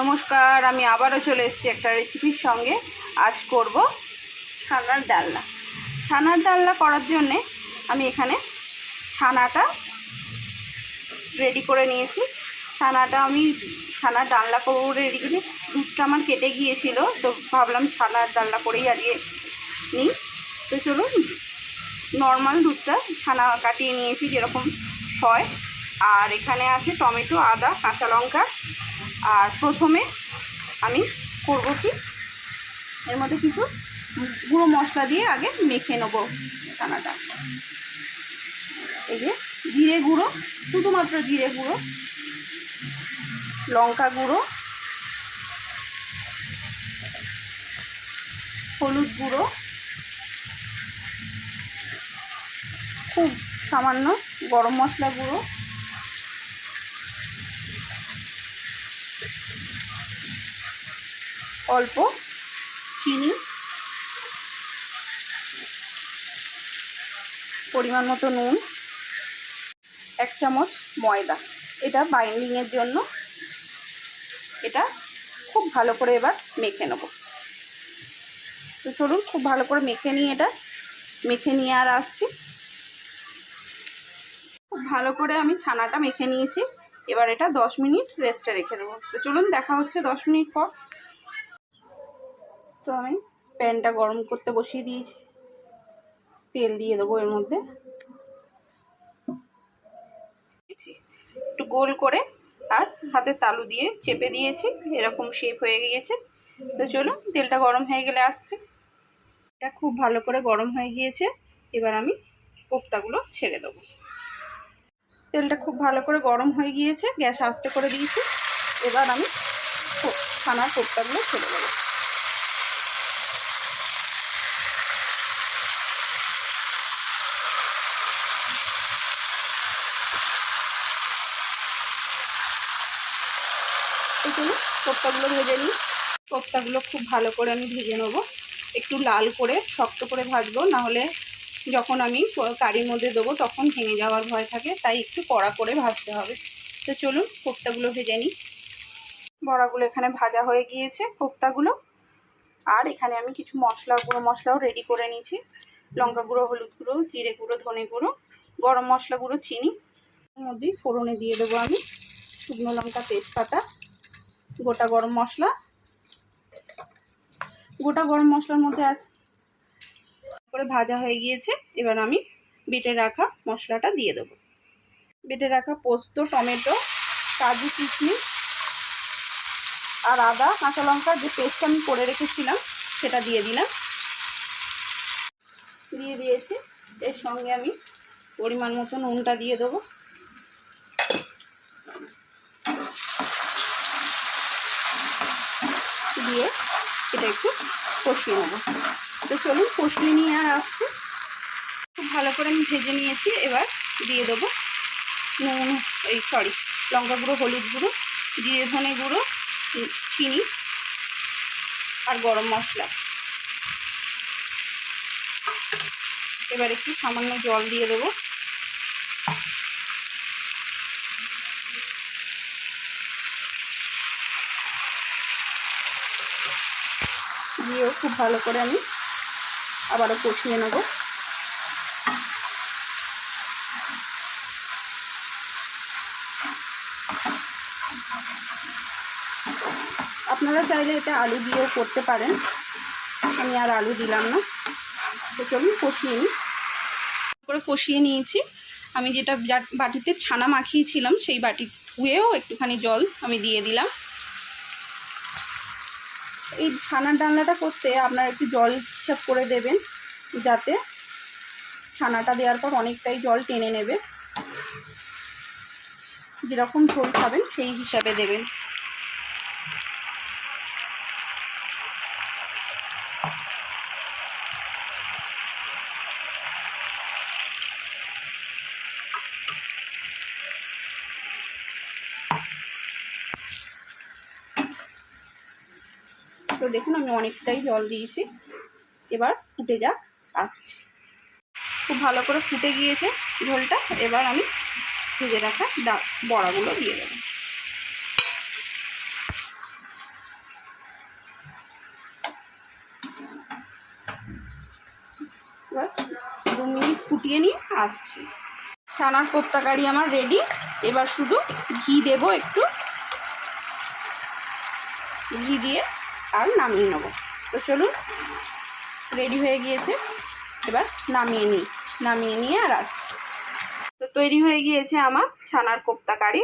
নমস্কার, আমি আবারও চলে এসেছি একটা রেসিপির সঙ্গে। আজ করব ছানার ডালনা। ছানার ডালনা করার জন্যে আমি এখানে ছানাটা রেডি করে নিয়েছি। ছানাটা আমি, ছানার ডালনা করব রেডি করে দুধটা আমার কেটে গিয়েছিল, তো ভাবলাম ছানার ডালনা করেই আজকে নিই। তো চলুন নর্মাল দুধটা ছানা কাটিয়ে নিয়েছি, যেরকম হয়। আর এখানে আছে টমেটো, আদা, কাঁচা লঙ্কা আর প্রথমে আমি করব কি? এর মধ্যে কিছু গুঁড়ো মশলা দিয়ে আগে মেখে নেব ছানাটা এই যে জিরে গুঁড়ো, শুধুমাত্র জিরে গুঁড়ো, লঙ্কা গুঁড়ো, হলুদ গুঁড়ো, খুব সামান্য গরম মশলা গুঁড়ো অল্প চিনি। পরিমাণ মতো নুন। এক চামচ ময়দা। এটা বাইন্ডিংয়ের জন্য। এটা খুব ভালো করে এবার মেখে নেব। তো চলুন খুব ভালো করে মেখে নিয়ে এটা মেখে নিয়ে আর আসছি। খুব ভালো করে আমি ছানাটা মেখে নিয়েছি। এবার এটা দশ মিনিট রেস্টে রেখে দেবো। তো চলুন দেখা হচ্ছে দশ মিনিট পর। তো আমি প্যানটা গরম করতে বসিয়ে দিয়েছি। তেল দিয়ে দেবো এর মধ্যে। একটু গোল করে আর হাতে তালু দিয়ে চেপে দিয়েছি এরকম শেপ হয়ে গিয়েছে। তো চলুন, তেলটা গরম হয়ে গেলে আসছে। এটা খুব ভালো করে গরম হয়ে গিয়েছে। এবার আমি কোপ্তাগুলো ছেড়ে দেবো। তেলটা খুব ভালো করে গরম হয়ে গিয়েছে। গ্যাস আস্তে করে দিয়েছি। এবার আমি ছানার কোপ্তাগুলো ছেড়ে দেবো। চলুন কোপ্তাগুলো ভেজে নিই। কোপ্তাগুলো খুব ভালো করে আমি ভেজে নেব। একটু লাল করে, শক্ত করে ভাজবো, নাহলে যখন আমি কারির মধ্যে দেবো তখন ভেঙে যাওয়ার ভয় থাকে, তাই একটু কড়া করে ভাজতে হবে। তো চলুন কোপ্তাগুলো ভেজে নিই। বড়াগুলো এখানে ভাজা হয়ে গিয়েছে কোপ্তাগুলো আর এখানে আমি কিছু মশলা গুঁড়ো, মশলাও রেডি করে নিয়েছি। লঙ্কা গুঁড়ো, হলুদ গুঁড়ো, জিরে গুঁড়ো, ধনে গুঁড়ো, গরম মশলা গুঁড়ো, চিনি। এর মধ্যেই ফোড়নে দিয়ে দেবো আমি শুকনো লঙ্কা তেজপাতা। গোটা গরম মশলা। গোটা গরম মশলার মধ্যে আছে করে ভাজা হয়ে গিয়েছে। এবার আমি বেটে রাখা মশলাটা দিয়ে দেবো। বেটে রাখা পোস্ত, টমেটো, কাজু কিশমিশ আর আদা, কাঁচা লঙ্কা যে পেস্ট আমি করে রেখেছিলাম, সেটা দিয়ে দিলাম। দিয়ে দিয়েছি। এর সঙ্গে আমি পরিমাণ মতো নুনটা দিয়ে দেবো। দিয়ে এটা একটু কষিয়ে নেব। তো চলুন কষিয়ে নিয়ে আর আসছে। খুব ভালো করে আমি ভেজে নিয়েছি, এবার দিয়ে দেবো নুন, এই সরি, লঙ্কা গুঁড়ো, হলুদ গুঁড়ো, জিরে ধনে গুঁড়ো, চিনি আর গরম মশলা। এবার একটু সামান্য জল দিয়ে দেবো। দিয়েও খুব ভালো করে আমি আবারও কষিয়ে নেব। আপনারা চাইলে এটা আলু দিয়েও করতে পারেন। আমি আর আলু দিলাম না। তো চলুন কষিয়ে নিই। করে কষিয়ে নিয়েছি। আমি যেটা বাটিতে ছানা মাখিয়েছিলাম, সেই বাটি ধুয়েও একটুখানি জল আমি দিয়ে দিলাম। এই ছানার ডালনাটা করতে আপনারা একটু জল হিসাব করে দেবেন, যাতে ছানাটা দেওয়ার পর অনেকটাই জল টেনে নেবে। যেরকম ঝোল খাবেন সেই হিসাবে দেবেন। তো দেখুন, আমি অনেকটাই জল দিয়েছি। এবার ফুটে যাক, আসছি। খুব ভালো করে ফুটে গিয়েছে ঝোলটা। এবার আমি ভেজে রাখা বড়াগুলো দিয়ে দেবো। এবার দু মিনিট ফুটিয়ে নিয়ে আসছি। ছানার কোপ্তা আমার রেডি এবার শুধু ঘি দেব একটু। ঘি দিয়ে আর নামিয়ে নেব। তো চলুন, রেডি হয়ে গিয়েছে। এবার নামিয়ে নিই, নামিয়ে নিয়ে আর আসছি। তো তৈরি হয়ে গিয়েছে আমার ছানার কোপ্তা কারি।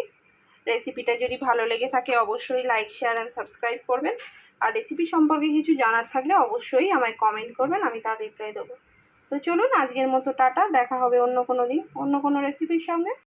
রেসিপিটা যদি ভালো লেগে থাকে অবশ্যই লাইক শেয়ার অ্যান্ড সাবস্ক্রাইব করবেন। আর রেসিপি সম্পর্কে কিছু জানার থাকলে অবশ্যই আমায় কমেন্ট করবেন, আমি তার রিপ্লাই দেবো। তো চলুন, আজকের মতো টাটা, দেখা হবে অন্য কোনো দিন, অন্য কোনো রেসিপির সঙ্গে।